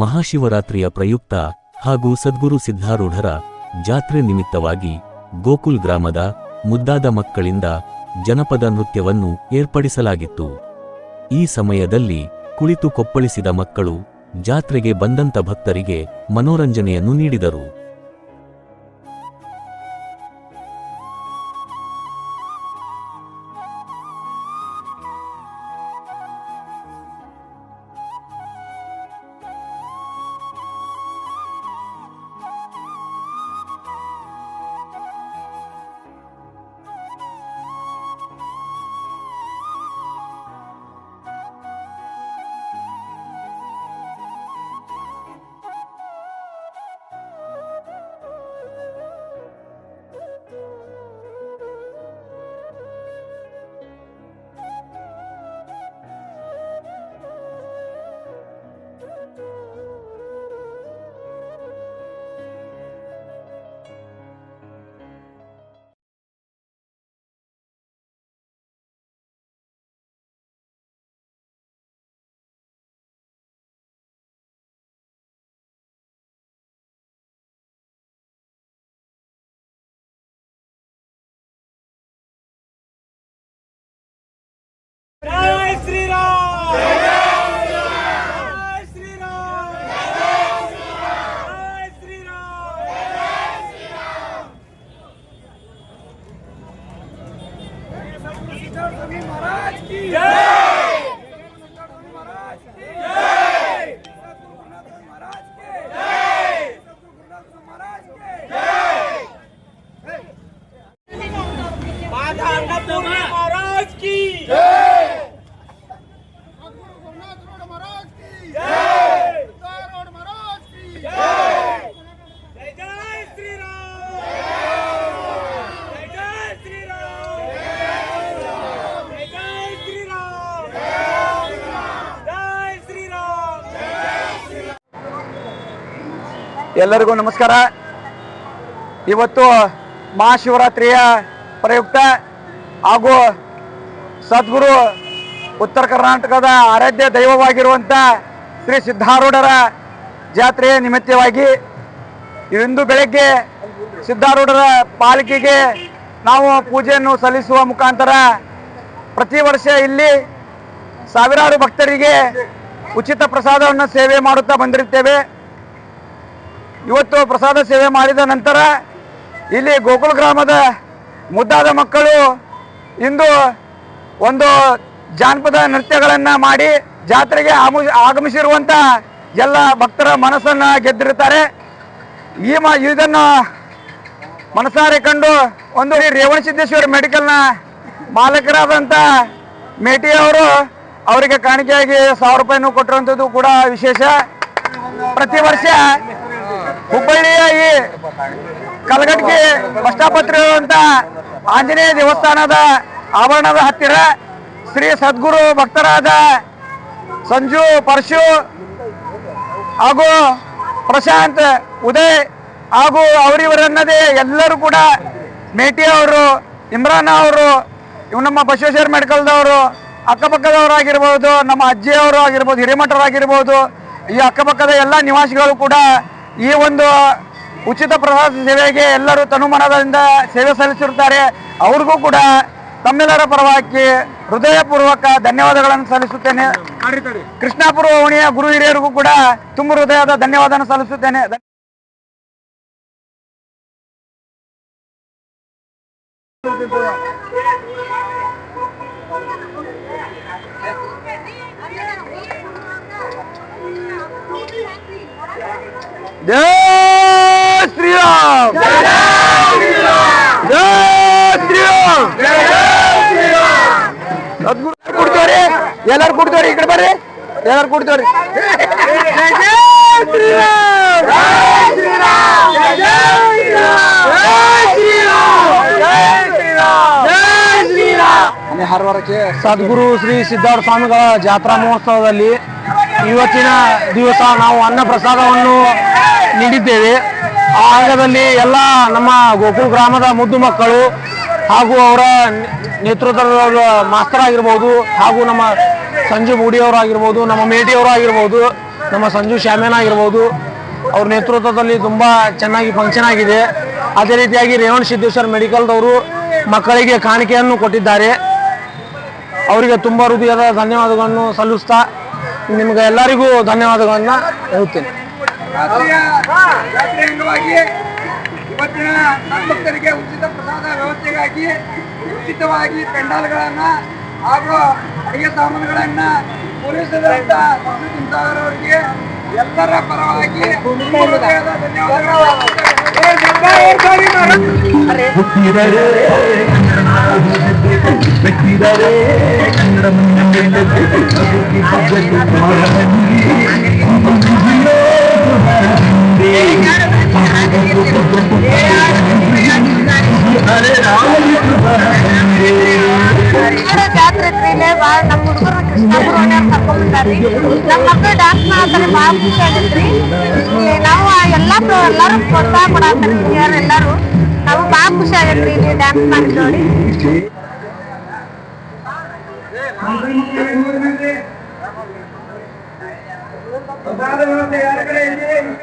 ಮಹಾಶಿವರಾತ್ರಿಯ ಪ್ರಯುಕ್ತ ಹಾಗೂ ಸದ್ಗುರು ಸಿದ್ಧಾರೂಢರ ಜಾತ್ರೆ ನಿಮಿತ್ತವಾಗಿ ಗೋಕುಲ್ ಗ್ರಾಮದ ಮುದ್ದಾದ ಮಕ್ಕಳಿಂದ ಜನಪದ ನೃತ್ಯವನ್ನು ಏರ್ಪಡಿಸಲಾಗಿತ್ತು. ಈ ಸಮಯದಲ್ಲಿ ಕುಳಿತು ಕೊಪ್ಪಳಿಸಿದ ಮಕ್ಕಳು ಜಾತ್ರೆಗೆ ಬಂದಂತ ಭಕ್ತರಿಗೆ ಮನೋರಂಜನೆಯನ್ನು ನೀಡಿದರು. महाराज की ಎಲ್ಲರಿಗೂ ನಮಸ್ಕಾರ. ಇವತ್ತು ಮಹಾಶಿವರಾತ್ರಿಯ ಪ್ರಯುಕ್ತ ಹಾಗೂ ಸದ್ಗುರು ಉತ್ತರ ಕರ್ನಾಟಕದ ಆರಾಧ್ಯ ದೈವವಾಗಿರುವಂಥ ಶ್ರೀ ಸಿದ್ಧಾರೂಢರ ಜಾತ್ರೆಯ ನಿಮಿತ್ತವಾಗಿ ಇಂದು ಬೆಳಗ್ಗೆ ಸಿದ್ಧಾರೂಢರ ಪಾಲಿಕೆಗೆ ನಾವು ಪೂಜೆಯನ್ನು ಸಲ್ಲಿಸುವ ಮುಖಾಂತರ ಪ್ರತಿ ವರ್ಷ ಇಲ್ಲಿ ಸಾವಿರಾರು ಭಕ್ತರಿಗೆ ಉಚಿತ ಪ್ರಸಾದವನ್ನು ಸೇವೆ ಮಾಡುತ್ತಾ ಬಂದಿರುತ್ತೇವೆ. ಇವತ್ತು ಪ್ರಸಾದ ಸೇವೆ ಮಾಡಿದ ನಂತರ ಇಲ್ಲಿ ಗೋಕುಲ ಗ್ರಾಮದ ಮುದ್ದಾದ ಮಕ್ಕಳು ಇಂದು ಒಂದು ಜಾನಪದ ನೃತ್ಯಗಳನ್ನು ಮಾಡಿ ಜಾತ್ರೆಗೆ ಆಮು- ಆಗಮಿಸಿರುವಂಥ ಎಲ್ಲ ಭಕ್ತರ ಮನಸ್ಸನ್ನು ಗೆದ್ದಿರುತ್ತಾರೆ. ಈ ಮ ಇದನ್ನು ಮನಸಾರೆ ಕಂಡು ಒಂದು ರೇವಣ ಸಿದ್ದೇಶ್ವರ ಮೆಡಿಕಲ್ನ ಮೇಟಿ ಅವರು ಅವರಿಗೆ ಕಾಣಿಕೆಯಾಗಿ ಸಾವಿರ ರೂಪಾಯಿನೂ ಕೊಟ್ಟಿರುವಂಥದ್ದು ಕೂಡ ವಿಶೇಷ. ಪ್ರತಿ ವರ್ಷ ಹುಬ್ಬಳ್ಳಿಯ ಈ ಕಲಗಟ್ಟಿ ಬಸ್ ಸ್ಟಾಪ್ ಇರುವಂತ ಆಂಜನೇಯ ದೇವಸ್ಥಾನದ ಆವರಣದ ಹತ್ತಿರ ಶ್ರೀ ಸದ್ಗುರು ಭಕ್ತರಾದ ಸಂಜು, ಪರಶು ಹಾಗೂ ಪ್ರಶಾಂತ್, ಉದಯ್ ಹಾಗೂ ಅವರಿವರನ್ನದೇ ಎಲ್ಲರೂ ಕೂಡ ಮೇಟಿ ಅವರು, ಇಮ್ರಾನ್ ಅವರು ಇವು ನಮ್ಮ ಬಸವೇಶ್ವರ ಮೆಡಿಕಲ್ದವರು, ಅಕ್ಕಪಕ್ಕದವರಾಗಿರ್ಬೋದು, ನಮ್ಮ ಅಜ್ಜಿಯವರು ಆಗಿರ್ಬೋದು, ಹಿರೇಮಠರಾಗಿರ್ಬೋದು, ಈ ಅಕ್ಕಪಕ್ಕದ ಎಲ್ಲ ನಿವಾಸಿಗಳು ಕೂಡ ಈ ಒಂದು ಉಚಿತ ಪ್ರಸಾದ ಸೇವೆಗೆ ಎಲ್ಲರೂ ತನುಮನದಿಂದ ಸೇವೆ ಸಲ್ಲಿಸಿರುತ್ತಾರೆ. ಅವ್ರಿಗೂ ಕೂಡ ತಮ್ಮೆಲ್ಲರ ಪರವಾಗಿ ಹೃದಯಪೂರ್ವಕ ಧನ್ಯವಾದಗಳನ್ನು ಸಲ್ಲಿಸುತ್ತೇನೆ. ಕೃಷ್ಣಾಪುರ ಓಣಿಯ ಗುರು ಹಿರಿಯರಿಗೂ ಕೂಡ ತುಂಬ ಹೃದಯದ ಧನ್ಯವಾದ ಸಲ್ಲಿಸುತ್ತೇನೆ. ಸದ್ಗುರು ಕೊಡ್ತೇವ್ರಿ ಎಲ್ಲಾರು ಕೊಡ್ತೇವ್ರಿ ಈ ಕಡೆ ಬರ್ರಿ. ಎಲ್ಲಾರು ಕೊಡ್ತೇವ್ರಿ ಹರವರಕ್ಕೆ ಸದ್ಗುರು ಶ್ರೀ ಸಿದ್ಧಾರ್ಥ ಸ್ವಾಮಿಗಳ ಜಾತ್ರಾ ಮಹೋತ್ಸವದಲ್ಲಿ ಇವತ್ತಿನ ದಿವಸ ನಾವು ಅನ್ನ ಪ್ರಸಾದವನ್ನು ನೀಡಿದ್ದೇವೆ. ಆ ಅಂಗದಲ್ಲಿ ಎಲ್ಲ ನಮ್ಮ ಗೋಕುಲ್ ಗ್ರಾಮದ ಮುದ್ದು ಮಕ್ಕಳು ಹಾಗೂ ಅವರ ನೇತೃತ್ವದ ಮಾಸ್ತರ್ ಆಗಿರ್ಬೋದು ಹಾಗೂ ನಮ್ಮ ಸಂಜು ಮೂಡಿಯವರಾಗಿರ್ಬೋದು ನಮ್ಮ ಮೇಟಿಯವರು ಆಗಿರ್ಬೋದು ನಮ್ಮ ಸಂಜು ಶ್ಯಾಮೇನ ಆಗಿರ್ಬೋದು, ಅವ್ರ ನೇತೃತ್ವದಲ್ಲಿ ತುಂಬ ಚೆನ್ನಾಗಿ ಫಂಕ್ಷನ್ ಆಗಿದೆ. ಅದೇ ರೀತಿಯಾಗಿ ರೇವಣ್ ಸಿದ್ದೇಶ್ವರ್ ಮೆಡಿಕಲ್ದವರು ಮಕ್ಕಳಿಗೆ ಕಾಣಿಕೆಯನ್ನು ಕೊಟ್ಟಿದ್ದಾರೆ. ಅವರಿಗೆ ತುಂಬ ಹೃದಯದ ಧನ್ಯವಾದಗಳನ್ನು ಸಲ್ಲಿಸ್ತಾ ನಿಮ್ಗೆ ಎಲ್ಲರಿಗೂ ಧನ್ಯವಾದಗಳನ್ನ ಹೇಳ್ತೇನೆ. ರಾತ್ರಿಯ ಜಾತ್ರೆ ಅಂಗವಾಗಿ ಇವತ್ತಿನ ಭಕ್ತರಿಗೆ ಉಚಿತ ಪ್ರಸಾದ ವ್ಯವಸ್ಥೆಗಾಗಿ ಉಚಿತವಾಗಿ ಪೆಂಡಾಲ್ಗಳನ್ನ ಹಾಗೂ ಅಡಿಗೆ ಸಾಮಾನುಗಳನ್ನ ಪೂರೈಸಿದಂತ ಅವರಿಗೆ ಎಲ್ಲರ ಪರವಾಗಿ ತುಂಬ ಹೃದಯದ ಕನ್ನಡ ಜಾತ್ರೆ ಐತ್ರಿ ಭಾಳ ನಮ್ಮ ಹುಡುಗರು ಕೃಷ್ಣಾಪುರ ಓಣ್ಯಾರ ಕರ್ಕೊಂಡ್ ಬಂದಾರ್ರಿ ನಮ್ಮ ಮಕ್ಕಳು ಡಾನ್ಸ್ ಮಾಡತ್ತಾರೆ ಭಾಳ ಖುಷಿ ಆಗೈತ್ರಿ ಇಲ್ಲಿ ನಾವು ಎಲ್ಲಾ ಪ್ರೋ- ಎಲ್ಲಾರು ಪ್ರೋತ್ಸಾಹ ಕೊಡತ್ತಾರೆ ಹಿರಿಯರು ಎಲ್ಲಾರು ನಾವು ಭಾಳ ಖುಷಿ ಆಗೈತ್ರಿ ಇಲ್ಲಿ ಡ್ಯಾನ್ಸ್ ಮಾಡಿ ನೋಡಿ ಯಾರ ಕಡೆ ಇದೆ